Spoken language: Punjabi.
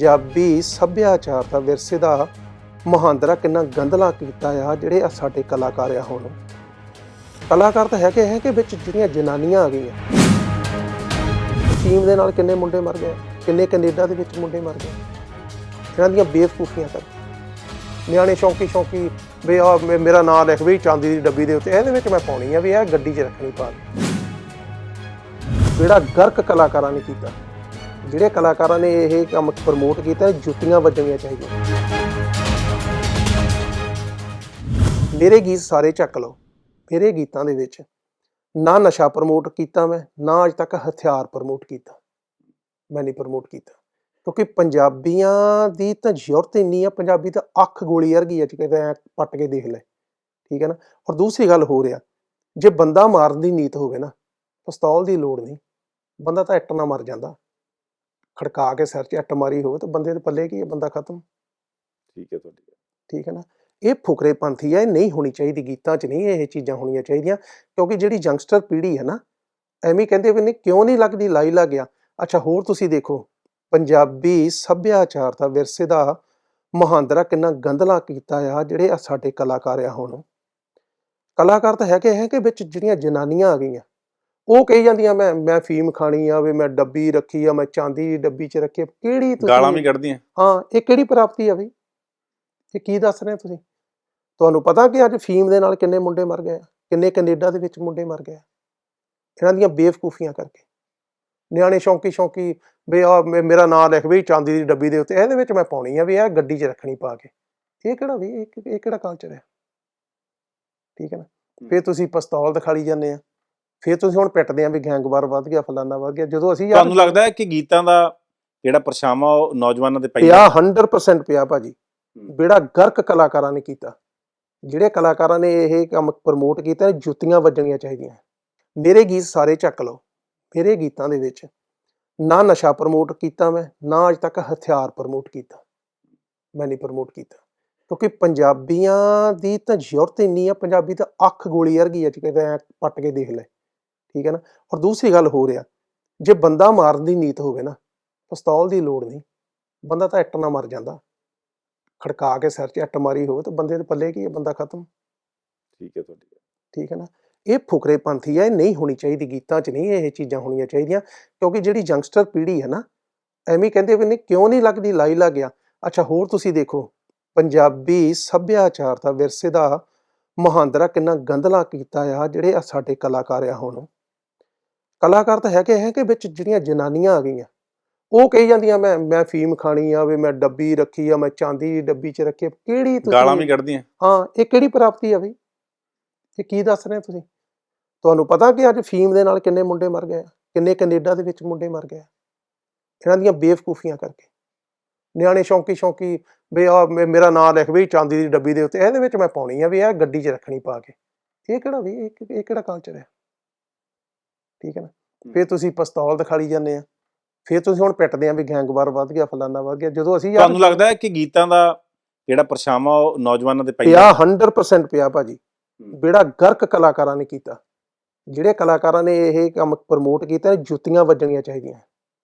ਪੰਜਾਬੀ ਸੱਭਿਆਚਾਰ ਦਾ ਵਿਰਸੇ ਦਾ ਮਹਾਂਦਰਾ ਕਿੰਨਾ ਗੰਧਲਾ ਕੀਤਾ ਆ, ਜਿਹੜੇ ਆ ਸਾਡੇ ਕਲਾਕਾਰ ਆ ਹੁਣ। ਕਲਾਕਾਰ ਤਾਂ ਹੈਗੇ ਹੈ ਕਿ ਵਿੱਚ ਜਿਹੜੀਆਂ ਜਨਾਨੀਆਂ ਆ ਗਈਆਂ। ਟੀਮ ਦੇ ਨਾਲ ਕਿੰਨੇ ਮੁੰਡੇ ਮਰ ਗਏ, ਕਿੰਨੇ ਕੈਨੇਡਾ ਦੇ ਵਿੱਚ ਮੁੰਡੇ ਮਰ ਗਏ। ਇਹਨਾਂ ਦੀਆਂ ਬੇਵਕੂਫੀਆਂ ਕਰ। ਨਿਆਣੇ ਸ਼ੌਂਕੀ ਸ਼ੌਂਕੀ, ਵੀ ਆ ਮੇਰਾ ਨਾਮ ਲਿਖ ਵੀ ਚਾਂਦੀ ਦੀ ਡੱਬੀ ਦੇ ਉੱਤੇ, ਇਹਦੇ ਵਿੱਚ ਮੈਂ ਪਾਉਣੀ ਆ ਵੀ ਇਹ ਗੱਡੀ 'ਚ ਰੱਖਣੀ ਪਾ ਕੇ ਜਿਹੜਾ ਗਰਕ ਕਲਾਕਾਰਾਂ ਨੇ ਕੀਤਾ। ਜਿਹੜੇ ਕਲਾਕਾਰਾਂ ਨੇ ਇਹ ਕੰਮ ਪ੍ਰਮੋਟ ਕੀਤਾ ਜੁੱਤੀਆਂ ਵੱਜਣੀਆਂ ਚਾਹੀਦੀਆਂ। ਮੇਰੇ ਗੀਤ ਸਾਰੇ ਚੱਕ ਲਓ। ਮੇਰੇ ਗੀਤਾਂ ਦੇ ਵਿੱਚ ਨਾ ਨਸ਼ਾ ਪ੍ਰਮੋਟ ਕੀਤਾ ਮੈਂ, ਨਾ ਅਜ ਤੱਕ ਹਥਿਆਰ ਪ੍ਰਮੋਟ ਕੀਤਾ। ਮੈਂ ਨਹੀਂ ਪ੍ਰਮੋਟ ਕੀਤਾ। ਕਿਉਂਕਿ ਪੰਜਾਬੀਆਂ ਦੀ ਤਾਂ ਜ਼ਰੂਰਤ ਇੰਨੀ ਆ, ਪੰਜਾਬੀ ਤਾਂ ਅੱਖ ਗੋਲੀ ਵਰਗੀ ਆ ਕਿਤੇ ਐ ਪੱਟ ਕੇ ਦੇਖ ਲੈ। ਠੀਕ ਹੈ ਨਾ? ਔਰ ਦੂਸਰੀ ਗੱਲ ਹੋ ਰਿਹਾ ਜੇ ਬੰਦਾ ਮਾਰਨ ਦੀ ਨੀਤ ਹੋਵੇ ਨਾ, ਪਿਸਤੌਲ ਦੀ ਲੋੜ ਨਹੀਂ। ਬੰਦਾ ਤਾਂ ਇੱਟ ਨਾਲ ਮਰ ਜਾਂਦਾ। ਖੜਕਾ ਕੇ ਸਿਰ 'ਚ ਇੱਟ ਮਾਰੀ ਹੋਵੇ ਤਾਂ ਬੰਦੇ ਦੇ ਪੱਲੇ ਕੀ ਹੈ? ਬੰਦਾ ਖਤਮ। ਠੀਕ ਹੈ ਤੁਹਾਡੀ ਗੱਲ। ਠੀਕ ਹੈ ਨਾ? ਇਹ ਫੁਕਰੇ ਪੰਥੀ ਹੈ ਇਹ ਨਹੀਂ ਹੋਣੀ ਚਾਹੀਦੀ ਗੀਤਾਂ 'ਚ ਨਹੀਂ ਇਹ ਚੀਜ਼ਾਂ ਹੋਣੀਆਂ ਚਾਹੀਦੀਆਂ ਕਿਉਂਕਿ ਜਿਹੜੀ ਯੰਗਸਟਰ ਪੀੜ੍ਹੀ ਹੈ ਨਾ ਐਵੇਂ ਹੀ ਕਹਿੰਦੇ ਵੀ ਨਹੀਂ ਕਿਉਂ ਨਹੀਂ ਲੱਗਦੀ ਲਾਈ ਲੱਗ ਗਿਆ। ਅੱਛਾ ਹੋਰ ਤੁਸੀਂ ਦੇਖੋ ਪੰਜਾਬੀ ਸੱਭਿਆਚਾਰ ਦਾ ਵਿਰਸੇ ਦਾ ਮਹਾਂਦਰਾ ਕਿੰਨਾ ਗੰਧਲਾ ਕੀਤਾ ਆ ਜਿਹੜੇ ਸਾਡੇ ਕਲਾਕਾਰ ਆ ਹੁਣ। ਕਲਾਕਾਰ ਤਾਂ ਹੈਗੇ ਹੈ ਕਿ ਵਿੱਚ ਜਿਹੜੀਆਂ ਜਨਾਨੀਆਂ ਆ ਗਈਆਂ। ਉਹ ਕਹੀ ਜਾਂਦੀਆਂ ਮੈਂ ਮੈਂ ਫੀਮ ਖਾਣੀ ਆ ਵੀ ਮੈਂ ਡੱਬੀ ਰੱਖੀ ਆ ਮੈਂ ਚਾਂਦੀ ਦੀ ਡੱਬੀ 'ਚ ਰੱਖੀ ਆ। ਕਿਹੜੀ ਤੁਸੀਂ ਗਾਲਾਂ ਵੀ ਕੱਢਦੀਆਂ। ਹਾਂ ਇਹ ਕਿਹੜੀ ਪ੍ਰਾਪਤੀ ਆ ਬਈ? ਇਹ ਕੀ ਦੱਸ ਰਹੇ ਹੋ ਤੁਸੀਂ? ਤੁਹਾਨੂੰ ਪਤਾ ਕਿ ਅੱਜ ਫੀਮ ਦੇ ਨਾਲ ਕਿੰਨੇ ਮੁੰਡੇ ਮਰ ਗਏ ਆ? ਕਿੰਨੇ ਕੈਨੇਡਾ ਦੇ ਵਿੱਚ ਮੁੰਡੇ ਮਰ ਗਏ ਆ? ਇਹਨਾਂ ਦੀਆਂ ਬੇਵਕੂਫੀਆਂ ਕਰਕੇ। ਨਿਆਣੇ ਸ਼ੌਂਕੀ ਸ਼ੌਂਕੀ ਵੀ ਆ ਮੇਰਾ ਨਾਮ ਲਿਖ ਵੀ ਚਾਂਦੀ ਦੀ ਡੱਬੀ ਦੇ ਉੱਤੇ। ਇਹਦੇ ਵਿੱਚ ਮੈਂ ਪਾਉਣੀ ਆ ਵੀ ਇਹ ਗੱਡੀ 'ਚ ਰੱਖਣੀ ਪਾ ਕੇ। ਇਹ ਕਿਹੜਾ ਵੀ ਇਹ ਇਹ ਕਿਹੜਾ ਕਲਚਰ ਹੈ ਠੀਕ ਹੈ ਨਾ? ਫਿਰ ਤੁਸੀਂ ਪਿਸਤੌਲ ਦਿਖਾਲੀ ਜਾਂਦੇ ਆ। ਫਿਰ ਤੁਸੀਂ ਹੁਣ ਪਿੱਟਦੇ ਆ ਵੀ ਗੈਂਗਵਾਰ ਵੱਧ ਗਿਆ ਫਲਾਨਾ ਵੱਧ ਗਿਆ। ਜਦੋਂ ਅਸੀਂ ਤੁਹਾਨੂੰ ਲੱਗਦਾ ਹੈ ਕਿ ਗੀਤਾਂ ਦਾ ਜਿਹੜਾ ਪਰਛਾਵਾਂ ਉਹ ਨੌਜਵਾਨਾਂ ਦੇ ਪਈ ਪਿਆ 100% ਪਿਆ ਭਾਜੀ। ਬੇੜਾ ਗਰਕ ਕਲਾਕਾਰਾਂ ਨੇ ਕੀਤਾ। ਜਿਹੜੇ ਕਲਾਕਾਰਾਂ ਨੇ ਇਹ ਕੰਮ ਪ੍ਰਮੋਟ ਕੀਤਾ ਇਹ ਜੁੱਤੀਆਂ ਵੱਜਣੀਆਂ ਚਾਹੀਦੀਆਂ। ਮੇਰੇ ਗੀਤ ਸਾਰੇ ਚੱਕ ਲਓ। ਮੇਰੇ ਗੀਤਾਂ ਦੇ ਵਿੱਚ ਨਾ ਨਸ਼ਾ ਪ੍ਰਮੋਟ ਕੀਤਾ ਮੈਂ ਨਾ ਅਜ ਤੱਕ ਹਥਿਆਰ ਪ੍ਰਮੋਟ ਕੀਤਾ। ਮੈਂ ਨਹੀਂ ਪ੍ਰਮੋਟ ਕੀਤਾ। ਕਿਉਂਕਿ ਪੰਜਾਬੀਆਂ ਦੀ ਤਾਂ ਜ਼ਰੂਰਤ ਇੰਨੀ ਆ ਪੰਜਾਬੀ ਤਾਂ ਅੱਖ ਗੋਲੀ ਵਰਗੀ ਆ ਕਿਤੇ ਪੱਟ ਕੇ ਦੇਖ ਲੈ। ਠੀਕ ਹੈ ਨਾ? ਔਰ ਦੂਸਰੀ ਗੱਲ ਹੋ ਰਿਹਾ ਜੇ ਬੰਦਾ ਮਾਰਨ ਦੀ ਨੀਤ ਹੋਵੇ ਨਾ ਪਿਸਤੌਲ ਦੀ ਲੋੜ ਨਹੀਂ ਬੰਦਾ ਤਾਂ ਇੱਟ ਨਾਲ ਮਰ ਜਾਂਦਾ। ਖੜਕਾ ਕੇ ਸਿਰ 'ਚ ਇੱਟ ਮਾਰੀ ਹੋਵੇ ਤਾਂ ਬੰਦੇ ਦੇ ਪੱਲੇ ਕੀ ਬੰਦਾ ਖਤਮ। ਠੀਕ ਹੈ ਤੁਹਾਡੀ। ਠੀਕ ਹੈ ਨਾ? ਇਹ ਫੁਕਰੇ ਪੰਥੀ ਹੈ ਇਹ ਨਹੀਂ ਹੋਣੀ ਚਾਹੀਦੀ ਗੀਤਾਂ 'ਚ ਨਹੀਂ ਇਹ ਚੀਜ਼ਾਂ ਹੋਣੀਆਂ ਚਾਹੀਦੀਆਂ ਕਿਉਂਕਿ ਜਿਹੜੀ ਯੰਗਸਟਰ ਪੀੜ੍ਹੀ ਹੈ ਨਾ ਐਵੇਂ ਕਹਿੰਦੇ ਵੀ ਨਹੀਂ ਕਿਉਂ ਨਹੀਂ ਲੱਗਦੀ ਲਾਈ ਲੱਗ ਗਿਆ। ਅੱਛਾ ਹੋਰ ਤੁਸੀਂ ਦੇਖੋ ਪੰਜਾਬੀ ਸੱਭਿਆਚਾਰ ਦਾ ਵਿਰਸੇ ਦਾ ਮਹਾਂਦਰਾ ਕਿੰਨਾ ਗੰਧਲਾ ਕੀਤਾ ਆ ਜਿਹੜੇ ਸਾਡੇ ਕਲਾਕਾਰ ਆ ਹੁਣ। ਕਲਾਕਾਰ ਤਾਂ ਹੈਗੇ ਹੈ ਕਿ ਵਿੱਚ ਜਿਹੜੀਆਂ ਜਨਾਨੀਆਂ ਆ ਗਈਆਂ। ਉਹ ਕਹੀ ਜਾਂਦੀਆਂ ਮੈਂ ਮੈਂ ਫੀਮ ਖਾਣੀ ਆ ਵੀ ਮੈਂ ਡੱਬੀ ਰੱਖੀ ਆ ਮੈਂ ਚਾਂਦੀ ਦੀ ਡੱਬੀ 'ਚ ਰੱਖੀ ਆ। ਕਿਹੜੀ ਗਾਲਾਂ ਵੀ ਕੱਢਦੀਆਂ। ਹਾਂ ਇਹ ਕਿਹੜੀ ਪ੍ਰਾਪਤੀ ਆ ਬਈ? ਇਹ ਕੀ ਦੱਸ ਰਹੇ ਤੁਸੀਂ? ਤੁਹਾਨੂੰ ਪਤਾ ਕਿ ਅੱਜ ਫੀਮ ਦੇ ਨਾਲ ਕਿੰਨੇ ਮੁੰਡੇ ਮਰ ਗਏ ਕਿੰਨੇ ਕੈਨੇਡਾ ਦੇ ਵਿੱਚ ਮੁੰਡੇ ਮਰ ਗਏ ਇਹਨਾਂ ਦੀਆਂ ਬੇਵਕੂਫੀਆਂ ਕਰਕੇ। ਨਿਆਣੇ ਸ਼ੌਂਕੀ ਸ਼ੌਂਕੀ ਵੀ ਆ ਮੇਰਾ ਨਾਮ ਲਿਖ ਵੀ ਚਾਂਦੀ ਦੀ ਡੱਬੀ ਦੇ ਉੱਤੇ ਇਹਦੇ ਵਿੱਚ ਮੈਂ ਪਾਉਣੀ ਆ ਵੀ ਇਹ ਗੱਡੀ 'ਚ ਰੱਖਣੀ ਪਾ ਕੇ। ਇਹ ਕਿਹੜਾ ਵੀ ਇਹ ਕਿਹੜਾ ਕਲਚਰ ਹੈ ਠੀਕ ਹੈ ਨਾ? ਫਿਰ ਤੁਸੀਂ ਪਿਸਤੌਲ ਦਿਖਾਲੀ ਜਾਂਦੇ ਆ। ਫਿਰ ਤੁਸੀਂ ਹੁਣ ਪਿੱਟਦੇ ਆ ਵੀ ਗੈਂਗਵਾਰ ਵੱਧ ਗਿਆ ਫਲਾਨਾ ਵੱਧ ਗਿਆ। ਜਦੋਂ ਅਸੀਂ ਤੁਹਾਨੂੰ ਲੱਗਦਾ ਹੈ ਕਿ ਗੀਤਾਂ ਦਾ ਜਿਹੜਾ ਪਰਛਾਵਾਂ ਉਹ ਨੌਜਵਾਨਾਂ ਦੇ ਪਿਆ 100% ਪਿਆ ਭਾਜੀ। ਬੇੜਾ ਗਰਕ ਕਲਾਕਾਰਾਂ ਨੇ ਕੀਤਾ ਜਿਹੜੇ ਕਲਾਕਾਰਾਂ ਨੇ ਇਹ ਕੰਮ ਪ੍ਰਮੋਟ ਕੀਤਾ ਜੁੱਤੀਆਂ ਵੱਜਣੀਆਂ ਚਾਹੀਦੀਆਂ।